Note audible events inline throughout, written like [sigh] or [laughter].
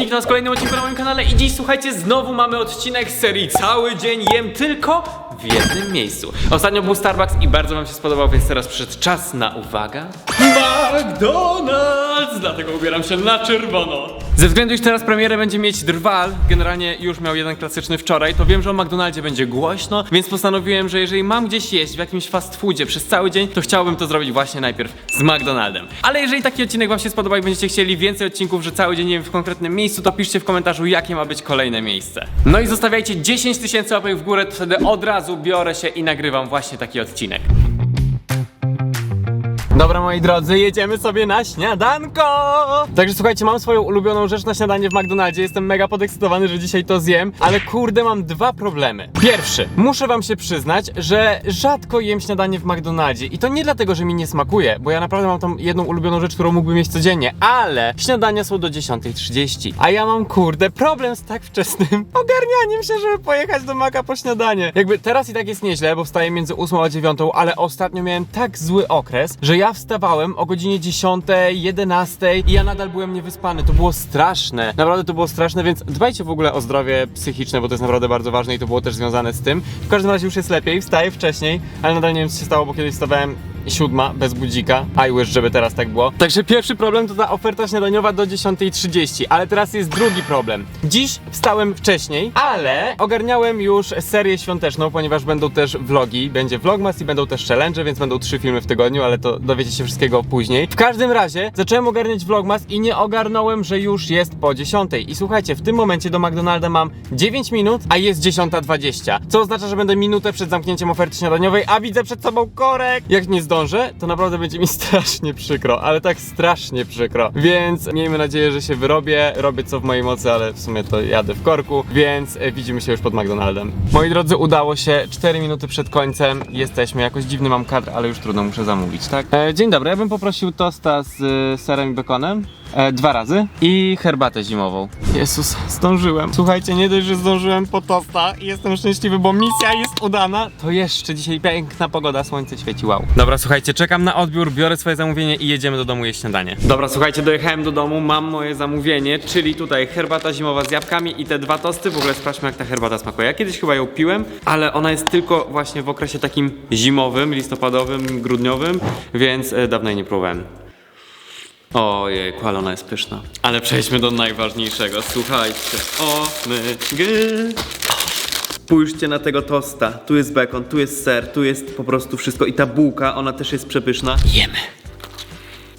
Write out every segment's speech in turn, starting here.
Dominik na kolejnym odcinku na moim kanale i dziś słuchajcie, znowu mamy odcinek z serii Cały dzień jem tylko w jednym miejscu. Ostatnio był Starbucks i bardzo wam się spodobał, więc teraz przyszedł czas na uwaga. McDonald's! Dlatego ubieram się na czerwono. Ze względu, iż teraz premierę będzie mieć Drwal, generalnie już miał jeden klasyczny wczoraj, to wiem, że o McDonaldzie będzie głośno, więc postanowiłem, że jeżeli mam gdzieś jeść w jakimś fast foodzie przez cały dzień, to chciałbym to zrobić właśnie najpierw z McDonaldem. Ale jeżeli taki odcinek wam się spodoba i będziecie chcieli więcej odcinków, że cały dzień jem w konkretnym miejscu, to piszcie w komentarzu, jakie ma być kolejne miejsce. No i zostawiajcie 10 tysięcy łapek w górę, to wtedy od razu biorę się i nagrywam właśnie taki odcinek. Dobra moi drodzy, jedziemy sobie na śniadanko! Także słuchajcie, mam swoją ulubioną rzecz na śniadanie w McDonaldzie. Jestem mega podekscytowany, że dzisiaj to zjem, ale kurde mam dwa problemy. Pierwszy, muszę wam się przyznać, że rzadko jem śniadanie w McDonaldzie i to nie dlatego, że mi nie smakuje, bo ja naprawdę mam tą jedną ulubioną rzecz, którą mógłbym mieć codziennie, ale śniadania są do 10.30, a ja mam kurde problem z tak wczesnym [laughs] ogarnianiem się, żeby pojechać do Maka po śniadanie. Jakby teraz i tak jest nieźle, bo wstaję między 8 a 9, ale ostatnio miałem tak zły okres, że ja wstawałem o godzinie 10, 11 i ja nadal byłem niewyspany. To było straszne. Naprawdę to było straszne, więc dbajcie w ogóle o zdrowie psychiczne, bo to jest naprawdę bardzo ważne i to było też związane z tym. W każdym razie już jest lepiej, wstaję wcześniej, ale nadal nie wiem co się stało, bo kiedyś wstawałem siódma, bez budzika. I wish, żeby teraz tak było. Także pierwszy problem to ta oferta śniadaniowa do 10.30, ale teraz jest drugi problem. Dziś wstałem wcześniej, ale ogarniałem już serię świąteczną, ponieważ będą też vlogi, będzie vlogmas i będą też challenge, więc będą trzy filmy w tygodniu, ale to dowiecie się wszystkiego później. W każdym razie zacząłem ogarniać vlogmas i nie ogarnąłem, że już jest po 10. I słuchajcie, w tym momencie do McDonalda mam 9 minut, a jest 10.20, co oznacza, że będę minutę przed zamknięciem oferty śniadaniowej, a widzę przed sobą korek. Jak nie zdążę, to naprawdę będzie mi [laughs] strasznie przykro, ale tak strasznie przykro. Więc miejmy nadzieję, że się wyrobię, robię co w mojej mocy, ale w sumie to jadę w korku, więc e, widzimy się już pod McDonaldem. Moi drodzy, udało się, 4 minuty przed końcem jesteśmy, jakoś dziwny mam kadr, ale już trudno, muszę zamówić, tak? E, dzień dobry, ja bym poprosił tosta z e, serem i bekonem. E, dwa razy i herbatę zimową. Jezus, zdążyłem. Słuchajcie, nie dość, że zdążyłem po tosta i jestem szczęśliwy, bo misja jest udana. To jeszcze dzisiaj piękna pogoda, słońce świeci, wow. Dobra, słuchajcie, czekam na odbiór, biorę swoje zamówienie i jedziemy do domu jeść śniadanie. Dobra, słuchajcie, dojechałem do domu, mam moje zamówienie, czyli tutaj herbata zimowa z jabłkami i te dwa tosty. W ogóle sprawdźmy, jak ta herbata smakuje. Ja kiedyś chyba ją piłem, ale ona jest tylko właśnie w okresie takim zimowym, listopadowym, grudniowym, więc e, dawno jej nie próbowałem. Ojej, ale ona jest pyszna. Ale przejdźmy do najważniejszego. Słuchajcie. O, my, gy. Spójrzcie na tego tosta. Tu jest bekon, tu jest ser, tu jest po prostu wszystko. I ta bułka, ona też jest przepyszna. Jemy.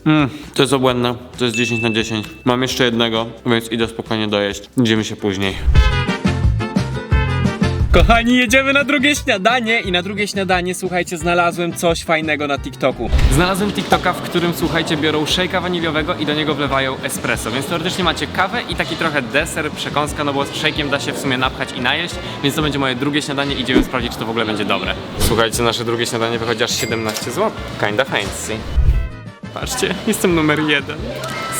Mmm, to jest obłędne. To jest 10 na 10. Mam jeszcze jednego, więc idę spokojnie dojeść. Idziemy się później. Kochani, jedziemy na drugie śniadanie i na drugie śniadanie, słuchajcie, znalazłem coś fajnego na TikToku. Znalazłem TikToka, w którym, słuchajcie, biorą szejka waniliowego i do niego wlewają espresso, więc teoretycznie macie kawę i taki trochę deser, przekąska, no bo z szejkiem da się w sumie napchać i najeść, więc to będzie moje drugie śniadanie, idziemy sprawdzić, czy to w ogóle będzie dobre. Słuchajcie, nasze drugie śniadanie wychodzi aż 17 zł. Kinda fancy. Patrzcie, jestem numer jeden.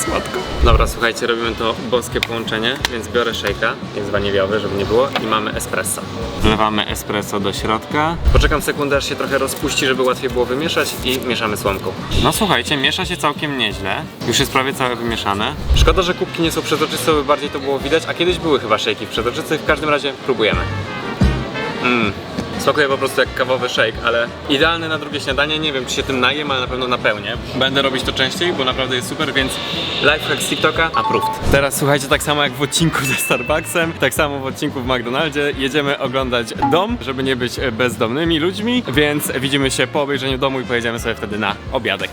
Słodko. Dobra, słuchajcie, robimy to boskie połączenie, więc biorę szejka, jest waniliowy, żeby nie było, i mamy espresso. Wlewamy espresso do środka. Poczekam sekundę, aż się trochę rozpuści, żeby łatwiej było wymieszać i mieszamy słomką. No słuchajcie, miesza się całkiem nieźle. Już jest prawie całe wymieszane. Szkoda, że kubki nie są przezroczyste, by bardziej to było widać, a kiedyś były chyba szejki przezroczyste. W każdym razie próbujemy. Mmm. Smakuje po prostu jak kawowy shake, ale idealny na drugie śniadanie. Nie wiem, czy się tym najem, ale na pewno napełnię. Będę robić to częściej, bo naprawdę jest super, więc lifehack z TikToka approved. Teraz słuchajcie, tak samo jak w odcinku ze Starbucksem, tak samo w odcinku w McDonaldzie, jedziemy oglądać dom, żeby nie być bezdomnymi ludźmi, więc widzimy się po obejrzeniu domu i pojedziemy sobie wtedy na obiadek.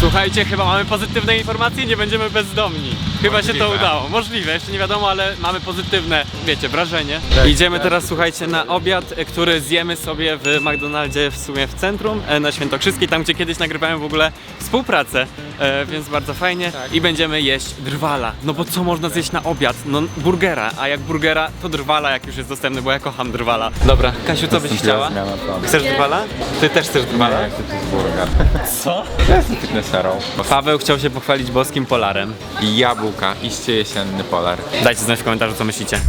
Słuchajcie, chyba mamy pozytywne informacje, nie będziemy bezdomni. Chyba się to udało. Możliwe, jeszcze nie wiadomo, ale mamy pozytywne, wiecie, wrażenie. Tak, Idziemy tak. teraz, słuchajcie, na obiad, e, który zjemy sobie w McDonaldzie w sumie w centrum, e, na Świętokrzyskiej, tam gdzie kiedyś nagrywałem w ogóle współpracę, e, więc bardzo fajnie. Tak. I będziemy jeść drwala. No bo co można zjeść na obiad? No burgera, a jak burgera, to drwala, jak już jest dostępny, bo ja kocham drwala. Dobra, Kasiu, co byś chciała? Zmiana planu. Chcesz drwala? Ty też chcesz drwala? Ja chcę cheeseburger. Co? Ja jestem fitnesserą. Paweł chciał się pochwalić boskim polarem. I jabłka, iście jesienny polar. Dajcie znać w komentarzu, co myślicie.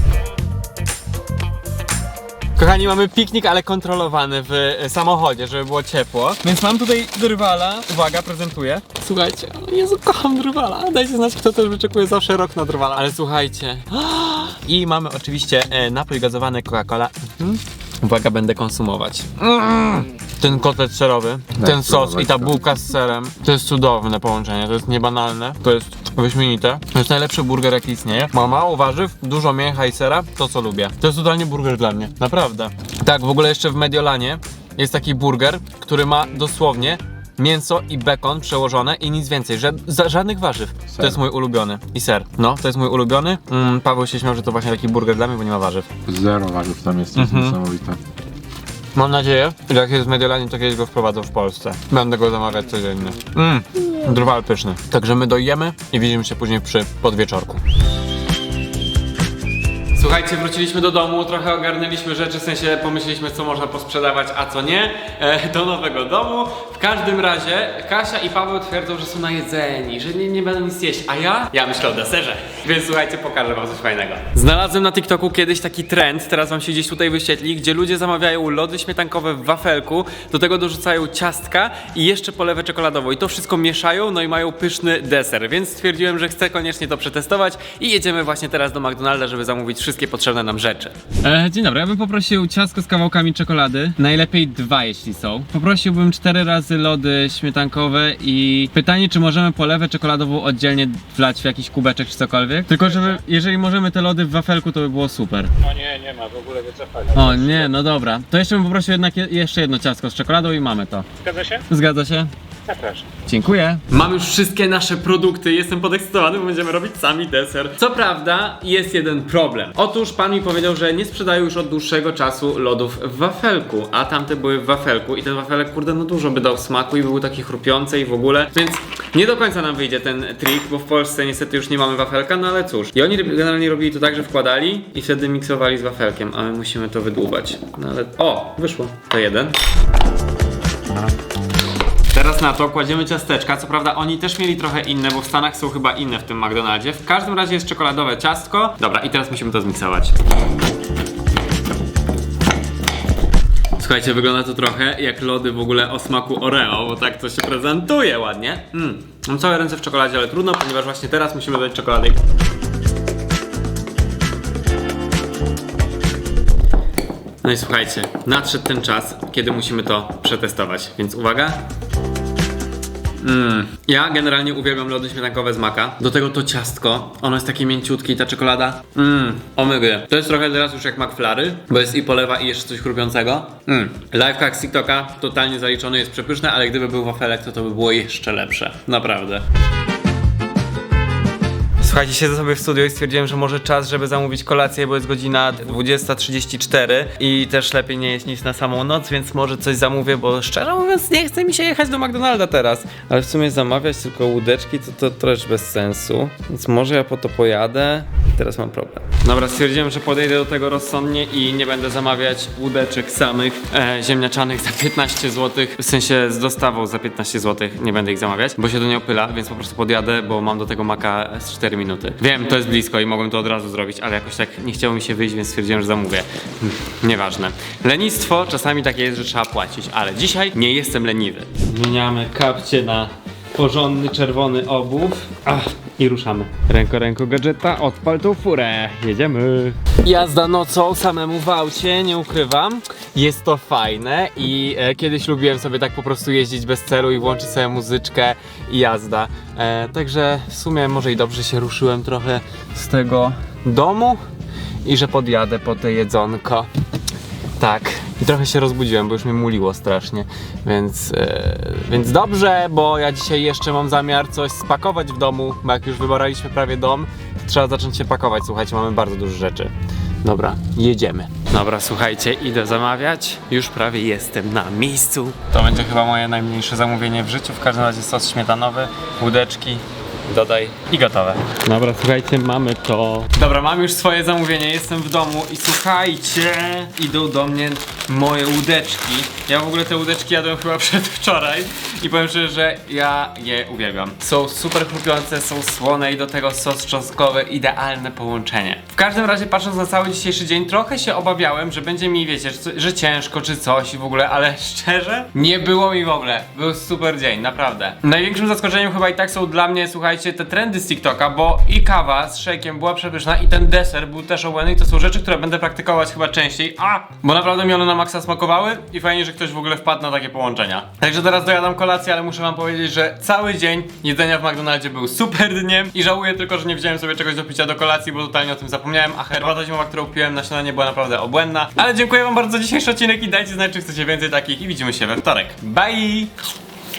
Kochani, mamy piknik, ale kontrolowany w e, samochodzie, żeby było ciepło. Więc mam tutaj drwala. Uwaga, prezentuję. Słuchajcie, o Jezu, kocham drwala. Dajcie znać, kto też wyczekuje zawsze rok na drwala. Ale słuchajcie. [gasps] I mamy oczywiście e, napój gazowany Coca-Cola. Mhm. Uwaga, będę konsumować. Mm. Ten kotlet serowy, ten sos i ta bułka z serem. To jest cudowne połączenie, to jest niebanalne. To jest wyśmienite. To jest najlepszy burger jaki istnieje. Ma mało warzyw, dużo mięcha i sera, to co lubię. To jest totalnie burger dla mnie, naprawdę. Tak, w ogóle jeszcze w Mediolanie jest taki burger, który ma dosłownie mięso i bekon przełożone i nic więcej, ża- za- żadnych warzyw. To Ser. jest mój ulubiony. I ser. No, to jest mój ulubiony. Mm, Paweł się śmiał, że to właśnie taki burger dla mnie, bo nie ma warzyw. Zero warzyw tam jest, to jest Mhm. niesamowite. Mam nadzieję, że jak jest w Mediolanie, to kiedyś go wprowadzą w Polsce. Będę go zamawiać codziennie. Mmm, drwal pyszny. Także my dojemy i widzimy się później przy podwieczorku. Słuchajcie, wróciliśmy do domu, trochę ogarnęliśmy rzeczy, w sensie pomyśleliśmy co można posprzedawać, a co nie, e, do nowego domu. W każdym razie Kasia i Paweł twierdzą, że są najedzeni, że nie, nie będą nic jeść, a ja? Ja myślę o deserze, więc słuchajcie, pokażę wam coś fajnego. Znalazłem na TikToku kiedyś taki trend, teraz wam się gdzieś tutaj wyświetli, gdzie ludzie zamawiają lody śmietankowe w wafelku, do tego dorzucają ciastka i jeszcze polewę czekoladową i to wszystko mieszają, no i mają pyszny deser, więc stwierdziłem, że chcę koniecznie to przetestować i jedziemy właśnie teraz do McDonalda, żeby zamówić wszystkie potrzebne nam rzeczy. E, dzień dobry, ja bym poprosił ciastko z kawałkami czekolady, najlepiej dwa jeśli są. Poprosiłbym cztery razy lody śmietankowe i pytanie, czy możemy polewę czekoladową oddzielnie wlać w jakiś kubeczek czy cokolwiek. Tylko, żeby, jeżeli możemy te lody w wafelku, to by było super. No nie, nie ma w ogóle wycofania. O nie, no dobra. To jeszcze bym poprosił jednak je, jeszcze jedno ciastko z czekoladą i mamy to. Zgadza się? Zgadza się? Zapraszam. Dziękuję. Mam już wszystkie nasze produkty, jestem podekscytowany, bo będziemy robić sami deser. Co prawda, jest jeden problem. Otóż pan mi powiedział, że nie sprzedają już od dłuższego czasu lodów w wafelku, a tamte były w wafelku i ten wafelek, kurde, no dużo by dał smaku i był taki chrupiący i w ogóle, więc nie do końca nam wyjdzie ten trik, bo w Polsce niestety już nie mamy wafelka, no ale cóż. I oni generalnie robili to tak, że wkładali i wtedy miksowali z wafelkiem, a my musimy to wydłubać. No ale... O, wyszło. To jeden. Teraz na to kładziemy ciasteczka. Co prawda oni też mieli trochę inne, bo w Stanach są chyba inne w tym McDonaldzie. W każdym razie jest czekoladowe ciastko. Dobra, i teraz musimy to zmiksować. Słuchajcie, wygląda to trochę jak lody w ogóle o smaku Oreo, bo tak to się prezentuje ładnie. Mm. Mam całe ręce w czekoladzie, ale trudno, ponieważ właśnie teraz musimy dać czekoladę. No i słuchajcie, nadszedł ten czas, kiedy musimy to przetestować, więc uwaga. Mm. Ja generalnie uwielbiam lody śmietankowe z maka. Do tego to ciastko. Ono jest takie mięciutkie i ta czekolada. Mmm, omygy. To jest trochę teraz już jak McFlary, bo jest i polewa i jeszcze coś chrupiącego. Mmm. Lifehack z TikToka totalnie zaliczony, jest przepyszne, ale gdyby był wafelek, to to by było jeszcze lepsze. Naprawdę. Słuchajcie, siedzę sobie w studio i stwierdziłem, że może czas, żeby zamówić kolację, bo jest godzina 20.34 i też lepiej nie jeść nic na samą noc, więc może coś zamówię, bo szczerze mówiąc nie chce mi się jechać do McDonalda teraz. Ale w sumie zamawiać tylko łódeczki to, to też bez sensu, więc może ja po to pojadę. Teraz mam problem. Dobra, stwierdziłem, że podejdę do tego rozsądnie i nie będę zamawiać łódeczek samych e, ziemniaczanych za 15 zł, w sensie z dostawą za 15 zł nie będę ich zamawiać, bo się to nie opyla, więc po prostu podjadę, bo mam do tego maka z 4 minuty. Wiem, to jest blisko i mogłem to od razu zrobić, ale jakoś tak nie chciało mi się wyjść, więc stwierdziłem, że zamówię. Hmm, Nieważne. Lenistwo czasami takie jest, że trzeba płacić, ale dzisiaj nie jestem leniwy. Zmieniamy kapcie na porządny czerwony obów. Ach, i ruszamy. Ręko, ręko gadżeta, odpal tą furę. Jedziemy. Jazda nocą samemu w aucie, nie ukrywam. Jest to fajne i e, kiedyś lubiłem sobie tak po prostu jeździć bez celu i włączyć sobie muzyczkę i jazda. E, także w sumie może i dobrze się ruszyłem trochę z tego domu i że podjadę po te jedzonko. Tak. I trochę się rozbudziłem, bo już mnie muliło strasznie, więc, e, więc dobrze, bo ja dzisiaj jeszcze mam zamiar coś spakować w domu, bo jak już wybraliśmy prawie dom, to trzeba zacząć się pakować. Słuchajcie, mamy bardzo dużo rzeczy. Dobra, jedziemy. Dobra, słuchajcie, idę zamawiać. Już prawie jestem na miejscu. To będzie chyba moje najmniejsze zamówienie w życiu. W każdym razie sos śmietanowy, łódeczki dodaj i gotowe. Dobra, słuchajcie, mamy to. Dobra, mam już swoje zamówienie, jestem w domu i słuchajcie, idą do mnie moje łódeczki. Ja w ogóle te łódeczki jadłem chyba [laughs] przedwczoraj i powiem szczerze, że ja je uwielbiam. Są super chrupiące, są słone i do tego sos czosnkowy, idealne połączenie. W każdym razie patrząc na cały dzisiejszy dzień, trochę się obawiałem, że będzie mi, wiecie, że, że ciężko czy coś i w ogóle, ale [laughs] szczerze, nie było mi w ogóle. Był super dzień, naprawdę. Największym zaskoczeniem chyba i tak są dla mnie, słuchajcie, te trendy z TikToka, bo i kawa z shake'iem była przepyszna i ten deser był też obłędny i to są rzeczy, które będę praktykować chyba częściej, a, bo naprawdę mi one na maksa smakowały i fajnie, że ktoś w ogóle wpadł na takie połączenia. Także teraz dojadam kolację, ale muszę wam powiedzieć, że cały dzień jedzenia w McDonaldzie był super dniem i żałuję tylko, że nie wziąłem sobie czegoś do picia do kolacji, bo totalnie o tym zapomniałem, a herbata zimowa, którą piłem na śniadanie była naprawdę obłędna. Ale dziękuję wam bardzo za dzisiejszy odcinek i dajcie znać, czy chcecie więcej takich i widzimy się we wtorek. Bye!